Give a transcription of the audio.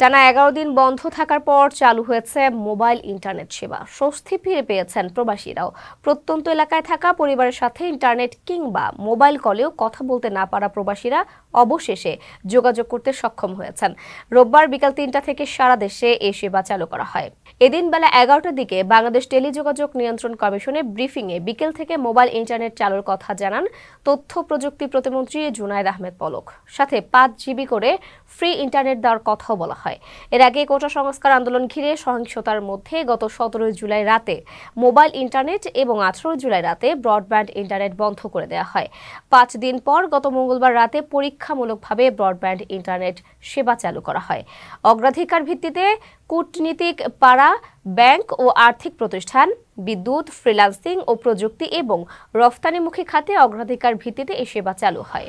টানা এগারো দিন বন্ধ থাকার পর চালু হয়েছে মোবাইল ইন্টারনেট সেবা। স্বস্তি ফিরে পেয়েছেন প্রবাসীরাও। প্রত্যন্ত এলাকায় থাকা পরিবারের সাথে ইন্টারনেট কিংবা মোবাইল কলেও কথা বলতে না পারা প্রবাসীরা অবশেষে যোগাযোগ করতে সক্ষম হয়েছেন। রোববার বিকাল তিনটা থেকে সারা দেশে এই সেবা চালু করা হয়। এদিন বেলা এগারোটার দিকে বাংলাদেশ টেলিযোগাযোগ নিয়ন্ত্রণ কমিশনের ব্রিফিংয়ে বিকেল থেকে মোবাইল ইন্টারনেট চালুর কথা জানান তথ্য প্রযুক্তি প্রতিমন্ত্রী জুনায়দ আহমেদ পলক। সাথে পাঁচ জিবি করে ফ্রি ইন্টারনেট দেওয়ার কথাও বলা হয়। এর আগে কোটা সংস্কার আন্দোলন ঘিরে সহিংসতার মধ্যে গত সতেরোই জুলাই রাতে মোবাইল ইন্টারনেট এবং আঠারো জুলাই রাতে ব্রডব্যান্ড ইন্টারনেট বন্ধ করে দেওয়া হয়। পাঁচ দিন পর গত মঙ্গলবার রাতে পরীক্ষামূলকভাবে ব্রডব্যান্ড ইন্টারনেট সেবা চালু করা হয়। অগ্রাধিকার ভিত্তিতে কূটনীতিক পাড়া, ব্যাংক ও আর্থিক প্রতিষ্ঠান, বিদ্যুৎ, ফ্রিল্যান্সিং ও প্রযুক্তি এবং রফতানিমুখী খাতে অগ্রাধিকার ভিত্তিতে এই সেবা চালু হয়।